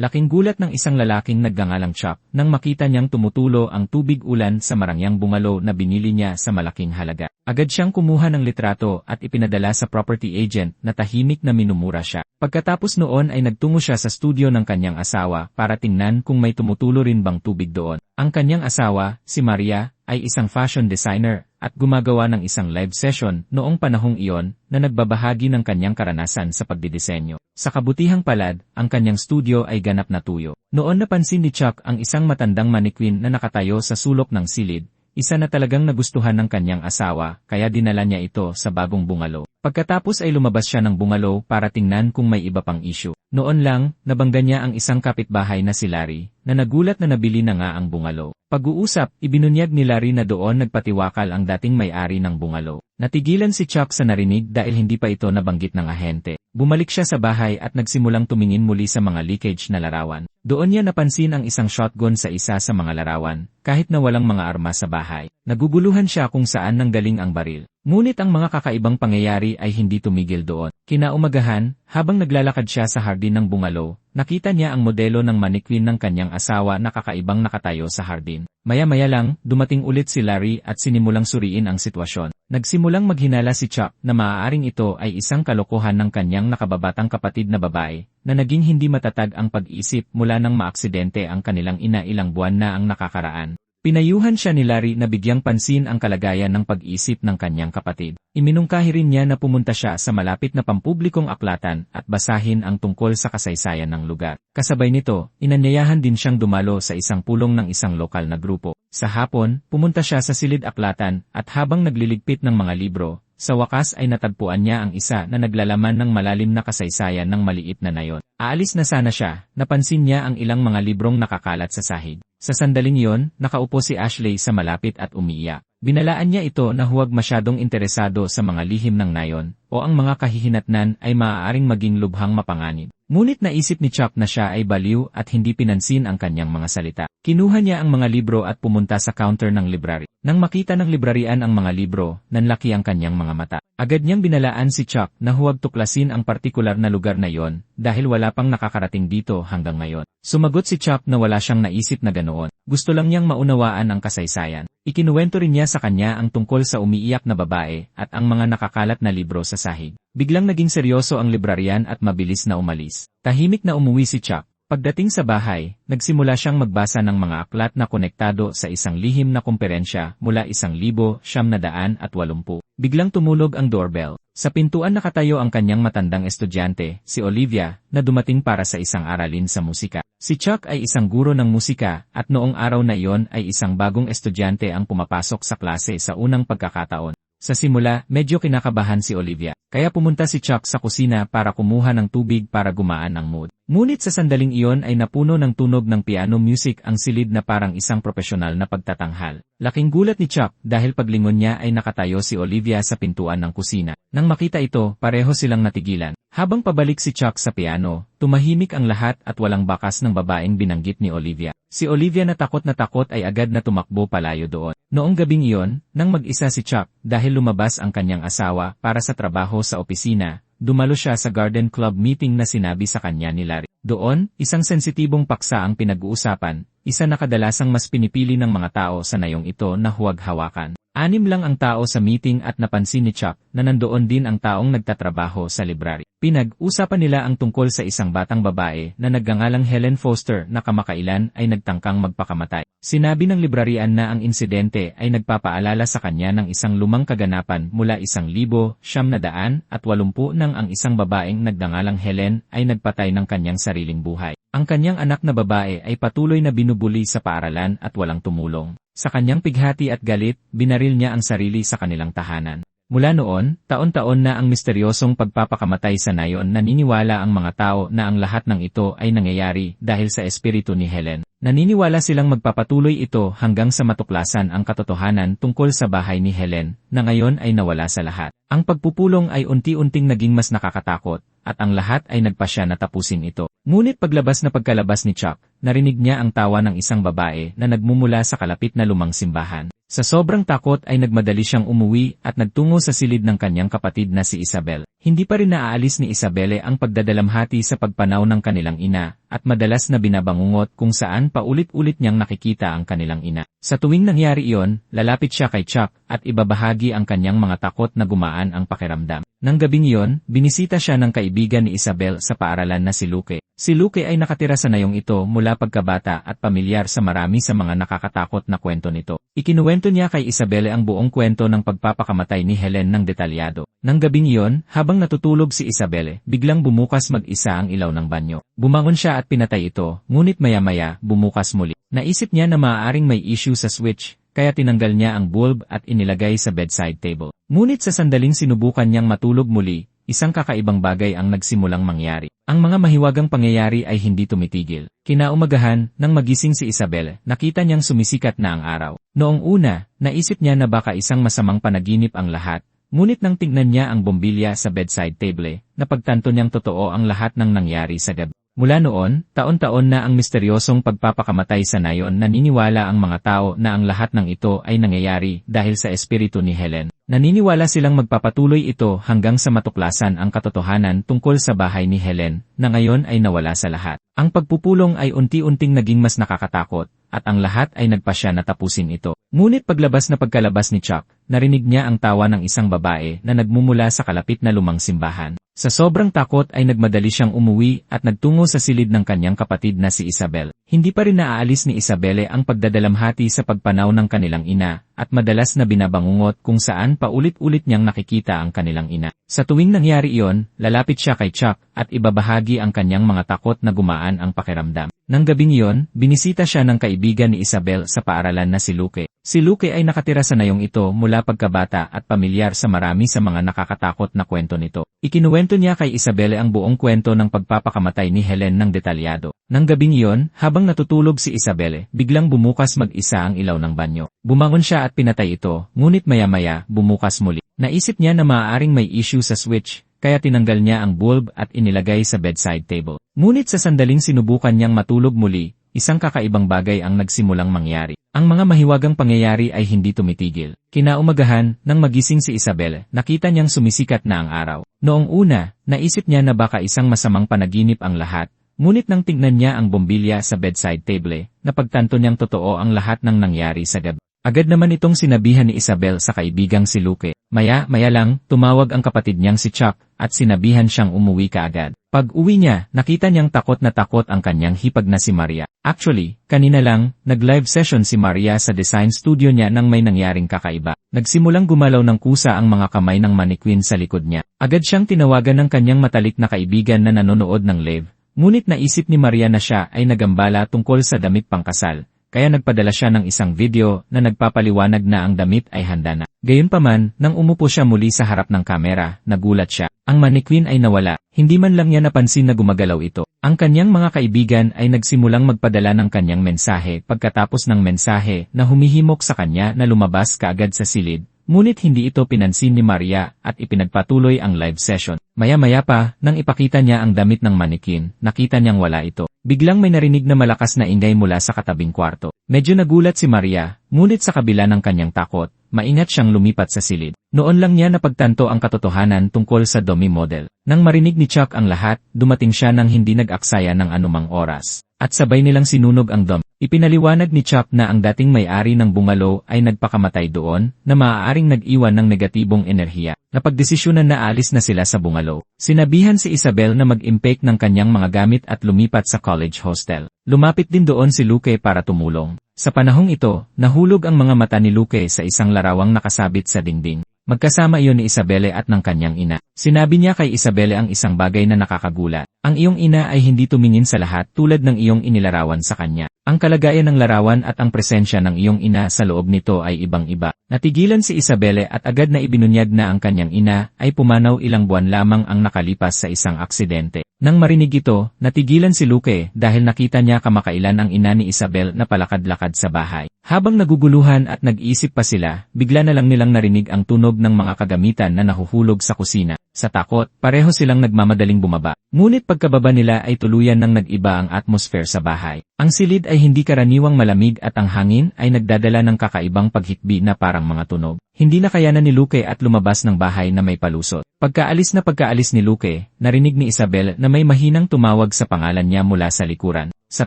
Laking gulat ng isang lalaking nagngangalang Chuck nang makita niyang tumutulo ang tubig ulan sa marangyang bungalo na binili niya sa malaking halaga. Agad siyang kumuha ng litrato at ipinadala sa property agent na tahimik na minumura siya. Pagkatapos noon ay nagtungo siya sa studio ng kanyang asawa para tingnan kung may tumutulo rin bang tubig doon. Ang kanyang asawa, si Maria, ay isang fashion designer at gumagawa ng isang live session noong panahong iyon na nagbabahagi ng kanyang karanasan sa pagdidisenyo. Sa kabutihang palad, ang kanyang studio ay ganap na tuyo. Noon napansin ni Chuck ang isang matandang mannequin na nakatayo sa sulok ng silid, isa na talagang nagustuhan ng kanyang asawa, kaya dinala niya ito sa bagong bungalo. Pagkatapos ay lumabas siya ng bungalo para tingnan kung may iba pang issue. Noon lang, nabangga niya ang isang kapitbahay na si Larry, na nagulat na nabili na nga ang bungalo. Pag-uusap, ibinunyag ni Larry na doon nagpatiwakal ang dating may-ari ng bungalo. Natigilan si Chuck sa narinig dahil hindi pa ito nabanggit ng ahente. Bumalik siya sa bahay at nagsimulang tumingin muli sa mga leakage na larawan. Doon niya napansin ang isang shotgun sa isa sa mga larawan, kahit na walang mga armas sa bahay. Naguguluhan siya kung saan nanggaling ang baril. Ngunit ang mga kakaibang pangyayari ay hindi tumigil doon. Kinaumagahan, habang naglalakad siya sa hardin ng bungalo, nakita niya ang modelo ng mannequin ng kanyang asawa na kakaibang nakatayo sa hardin. Maya-maya lang, dumating ulit si Larry at sinimulang suriin ang sitwasyon. Nagsimulang maghinala si Chuck na maaaring ito ay isang kalokohan ng kanyang nakababatang kapatid na babae, na naging hindi matatag ang pag-isip mula nang maaksidente ang kanilang ina ilang buwan na ang nakakaraan. Pinayuhan siya ni Larry na bigyang pansin ang kalagayan ng pag-isip ng kanyang kapatid. Iminungkahi rin niya na pumunta siya sa malapit na pampublikong aklatan at basahin ang tungkol sa kasaysayan ng lugar. Kasabay nito, inanyayahan din siyang dumalo sa isang pulong ng isang lokal na grupo. Sa hapon, pumunta siya sa silid aklatan at habang nagliligpit ng mga libro, sa wakas ay natagpuan niya ang isa na naglalaman ng malalim na kasaysayan ng maliit na nayon. Aalis na sana siya, napansin niya ang ilang mga librong nakakalat sa sahig. Sa sandaling iyon, nakaupo si Ashley sa malapit at umiiyak. Binalaan niya ito na huwag masyadong interesado sa mga lihim ng nayon, o ang mga kahihinatnan ay maaaring maging lubhang mapanganib. Ngunit naisip ni Chuck na siya ay baliw at hindi pinansin ang kanyang mga salita. Kinuha niya ang mga libro at pumunta sa counter ng library. Nang makita ng librarian ang mga libro, nanlaki ang kanyang mga mata. Agad niyang binalaan si Chuck na huwag tuklasin ang partikular na lugar na yon dahil wala pang nakakarating dito hanggang ngayon. Sumagot si Chuck na wala siyang naisip na ganoon. Gusto lang niyang maunawaan ang kasaysayan. Ikinuwento rin niya sa kanya ang tungkol sa umiiyak na babae at ang mga nakakalat na libro sa sahig. Biglang naging seryoso ang librarian at mabilis na umalis. Tahimik na umuwi si Chuck Pagdating sa bahay, nagsimula siyang magbasa ng mga aklat na konektado sa isang lihim na kumperensya mula isang libo, siyam na daan at walumpu. Biglang tumulog ang doorbell. Sa pintuan nakatayo ang kanyang matandang estudyante, si Olivia, na dumating para sa isang aralin sa musika. Si Chuck ay isang guro ng musika at noong araw na iyon ay isang bagong estudyante ang pumapasok sa klase sa unang pagkakataon. Sa simula, medyo kinakabahan si Olivia, kaya pumunta si Chuck sa kusina para kumuha ng tubig para gumaan ang mood. Ngunit sa sandaling iyon ay napuno ng tunog ng piano music ang silid na parang isang profesional na pagtatanghal. Laking gulat ni Chuck dahil paglingon niya ay nakatayo si Olivia sa pintuan ng kusina. Nang makita ito, pareho silang natigilan. Habang pabalik si Chuck sa piano, tumahimik ang lahat at walang bakas ng babaeng binanggit ni Olivia. Si Olivia na takot na takot ay agad na tumakbo palayo doon. Noong gabing iyon, nang mag-isa si Chuck dahil lumabas ang kanyang asawa para sa trabaho sa opisina, dumalo siya sa garden club meeting na sinabi sa kanya ni Larry. Doon, isang sensitibong paksa ang pinag-uusapan, isa na kadalasang mas pinipili ng mga tao sa nayong ito na huwag hawakan. Anim lang ang tao sa meeting at napansin ni Chuck na nandoon din ang taong nagtatrabaho sa library. Pinag-usapan nila ang tungkol sa isang batang babae na nagngangalang Helen Foster na kamakailan ay nagtangkang magpakamatay. Sinabi ng librarian na ang insidente ay nagpapaalala sa kanya ng isang lumang kaganapan mula isang libo, siyam na daan, at walumpu nang ang isang babaeng nagngangalang Helen ay nagpatay ng kanyang sariling buhay. Ang kanyang anak na babae ay patuloy na binubuli sa paaralan at walang tumulong. Sa kanyang pighati at galit, binaril niya ang sarili sa kanilang tahanan. Mula noon, taon-taon na ang misteryosong pagpapakamatay sa nayon naniniwala ang mga tao na ang lahat ng ito ay nangyayari dahil sa espiritu ni Helen. Naniniwala silang magpapatuloy ito hanggang sa matuklasan ang katotohanan tungkol sa bahay ni Helen, na ngayon ay nawala sa lahat. Ang pagpupulong ay unti-unting naging mas nakakatakot, at ang lahat ay nagpasya na tapusin ito. Ngunit paglabas na pagkalabas ni Chuck, narinig niya ang tawa ng isang babae na nagmumula sa kalapit na lumang simbahan. Sa sobrang takot ay nagmadali siyang umuwi at nagtungo sa silid ng kanyang kapatid na si Isabel. Hindi pa rin naaalis ni Isabelle ang pagdadalamhati sa pagpanaw ng kanilang ina, at madalas na binabangungot kung saan paulit-ulit niyang nakikita ang kanilang ina. Sa tuwing nangyari iyon, lalapit siya kay Chuck at ibabahagi ang kanyang mga takot na gumaan ang pakiramdam. Nang gabing iyon, binisita siya ng kaibigan ni Isabel sa paaralan na si Luke. Si Luke ay nakatira sa nayong ito mula pagkabata at pamilyar sa marami sa mga nakakatakot na kwento nito. Ikinuwento niya kay Isabelle ang buong kwento ng pagpapakamatay ni Helen ng detalyado. Nang gabing iyon, habang natutulog si Isabelle, biglang bumukas mag-isa ang ilaw ng banyo. Bumangon siya at pinatay ito, ngunit maya-maya, bumukas muli. Naisip niya na maaaring may issue sa switch, kaya tinanggal niya ang bulb at inilagay sa bedside table. Ngunit sa sandaling sinubukan niyang matulog muli, isang kakaibang bagay ang nagsimulang mangyari. Ang mga mahiwagang pangyayari ay hindi tumitigil. Kinaumagahan, nang magising si Isabel, nakita niyang sumisikat na ang araw. Noong una, naisip niya na baka isang masamang panaginip ang lahat, ngunit nang tingnan niya ang bombilya sa bedside table, napagtanto niyang totoo ang lahat ng nangyari sa gabi. Mula noon, taon-taon na ang misteryosong pagpapakamatay sa nayon naniniwala ang mga tao na ang lahat ng ito ay nangyayari dahil sa espiritu ni Helen. Naniniwala silang magpapatuloy ito hanggang sa matuklasan ang katotohanan tungkol sa bahay ni Helen, na ngayon ay nawala sa lahat. Ang pagpupulong ay unti-unting naging mas nakakatakot, at ang lahat ay nagpasya na tapusin ito. Ngunit paglabas na pagkalabas ni Chuck, narinig niya ang tawa ng isang babae na nagmumula sa kalapit na lumang simbahan. Sa sobrang takot ay nagmadali siyang umuwi at nagtungo sa silid ng kanyang kapatid na si Isabel. Hindi pa rin naaalis ni Isabelle ang pagdadalamhati sa pagpanaw ng kanilang ina, at madalas na binabangungot kung saan paulit-ulit niyang nakikita ang kanilang ina. Sa tuwing nangyari iyon, lalapit siya kay Chuck at ibabahagi ang kanyang mga takot na gumaan ang pakiramdam. Nang gabing iyon, binisita siya ng kaibigan ni Isabel sa paaralan na si Luke. Si Luke ay nakatira sa nayong ito mula pagkabata at pamilyar sa marami sa mga nakakatakot na kwento nito. Ikinuwento niya kay Isabelle ang buong kwento ng pagpapakamatay ni Helen ng detalyado. Nang gabing iyon, habang natutulog si Isabelle, biglang bumukas mag-isa ang ilaw ng banyo. Bumangon siya at pinatay ito, ngunit maya-maya, bumukas muli. Naisip niya na maaaring may issue sa switch, kaya tinanggal niya ang bulb at inilagay sa bedside table. Ngunit sa sandaling sinubukan niyang matulog muli, isang kakaibang bagay ang nagsimulang mangyari. Ang mga mahiwagang pangyayari ay hindi tumitigil. Kinaumagahan, nang magising si Isabel, nakita niyang sumisikat na ang araw. Noong una, naisip niya na baka isang masamang panaginip ang lahat, ngunit nang tingnan niya ang bombilya sa bedside table, napagtanto niyang totoo ang lahat ng nangyari sa gabi. Agad naman itong sinabihan ni Isabel sa kaibigang si Luke. Maya-maya lang, tumawag ang kapatid niyang si Chuck, at sinabihan siyang umuwi kaagad. Pag uwi niya, nakita niyang takot na takot ang kanyang hipag na si Maria. Actually, kanina lang, nag-live session si Maria sa design studio niya nang may nangyaring kakaiba. Nagsimulang gumalaw ng kusa ang mga kamay ng mannequin sa likod niya. Agad siyang tinawagan ng kanyang matalik na kaibigan na nanonood ng live, ngunit naisip ni Maria na siya ay nagambala tungkol sa damit pangkasal kaya nagpadala siya ng isang video na nagpapaliwanag na ang damit ay handa na. Gayunpaman, nang umupo siya muli sa harap ng kamera, nagulat siya. Ang mannequin ay nawala, hindi man lang niya napansin na gumagalaw ito. Ang kanyang mga kaibigan ay nagsimulang magpadala ng kanyang mensahe pagkatapos ng mensahe na humihimok sa kanya na lumabas kaagad sa silid, Ngunit hindi ito pinansin ni Maria at ipinagpatuloy ang live session. Maya-maya pa, nang ipakita niya ang damit ng manikin, nakita niyang wala ito. Biglang may narinig na malakas na ingay mula sa katabing kwarto. Medyo nagulat si Maria, ngunit sa kabila ng kanyang takot, maingat siyang lumipat sa silid. Noon lang niya napagtanto ang katotohanan tungkol sa dummy model. Nang marinig ni Chuck ang lahat, dumating siya nang hindi nag-aksaya ng anumang oras. At sabay nilang sinunog ang dom. Ipinaliwanag ni Chuck na ang dating may-ari ng bungalo ay nagpakamatay doon na maaaring nag-iwan ng negatibong enerhiya. Napagdesisyonan na alis na sila sa bungalo. Sinabihan si Isabel na mag-impake ng kanyang mga gamit at lumipat sa college hostel. Lumapit din doon si Luke para tumulong. Sa panahong ito, nahulog ang mga mata ni Luke sa isang larawang nakasabit sa dingding. Magkasama iyon ni Isabelle at ng kanyang ina. Sinabi niya kay Isabelle ang isang bagay na nakakagulat. Ang iyong ina ay hindi tumingin sa lahat tulad ng iyong inilarawan sa kanya. Ang kalagayan ng larawan at ang presensya ng iyong ina sa loob nito ay ibang-iba. Natigilan si Isabelle at agad na ibinunyag na ang kanyang ina ay pumanaw ilang buwan lamang ang nakalipas sa isang aksidente. Nang marinig ito, natigilan si Luke dahil nakita niya kamakailan ang ina ni Isabel na palakad-lakad sa bahay. Habang naguguluhan at nag-iisip pa sila, bigla na lang nilang narinig ang tunog ng mga kagamitan na nahuhulog sa kusina. Sa takot, pareho silang nagmamadaling bumaba. Ngunit pagkababa nila ay tuluyan ng nag-iba ang atmosphere sa bahay. Ang silid ay hindi karaniwang malamig at ang hangin ay nagdadala ng kakaibang paghitbi na parang mga tunog. Hindi na kayanan ni Luke at lumabas ng bahay na may palusot. Pagkaalis na pagkaalis ni Luke, narinig ni Isabel na may mahinang tumawag sa pangalan niya mula sa likuran. Sa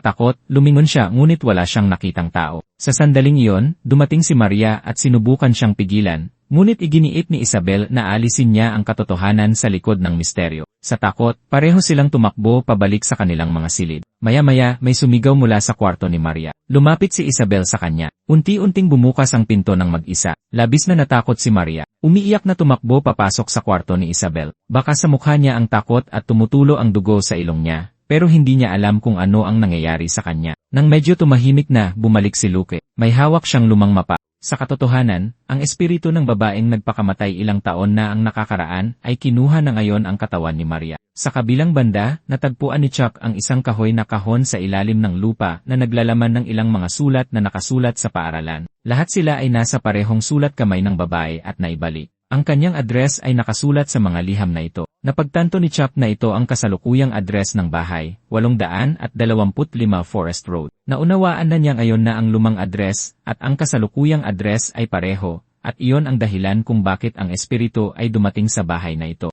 takot, lumingon siya ngunit wala siyang nakitang tao. Sa sandaling iyon, dumating si Maria at sinubukan siyang pigilan, ngunit iginiit ni Isabel na alisin niya ang katotohanan sa likod ng misteryo. Sa takot, pareho silang tumakbo pabalik sa kanilang mga silid. Maya-maya, may sumigaw mula sa kwarto ni Maria. Lumapit si Isabel sa kanya. Unti-unting bumukas ang pinto ng mag-isa. Labis na natakot si Maria. Umiiyak na tumakbo papasok sa kwarto ni Isabel. Baka sa mukha niya ang takot at tumutulo ang dugo sa ilong niya pero hindi niya alam kung ano ang nangyayari sa kanya. Nang medyo tumahimik na, bumalik si Luke. May hawak siyang lumang mapa. Sa katotohanan, ang espiritu ng babaeng nagpakamatay ilang taon na ang nakakaraan ay kinuha na ngayon ang katawan ni Maria. Sa kabilang banda, natagpuan ni Chuck ang isang kahoy na kahon sa ilalim ng lupa na naglalaman ng ilang mga sulat na nakasulat sa paaralan. Lahat sila ay nasa parehong sulat kamay ng babae at naibalik. Ang kanyang address ay nakasulat sa mga liham na ito. Napagtanto ni Chap na ito ang kasalukuyang address ng bahay, 800 at 25 Forest Road. Naunawaan na niya ngayon na ang lumang address at ang kasalukuyang address ay pareho, at iyon ang dahilan kung bakit ang espiritu ay dumating sa bahay na ito.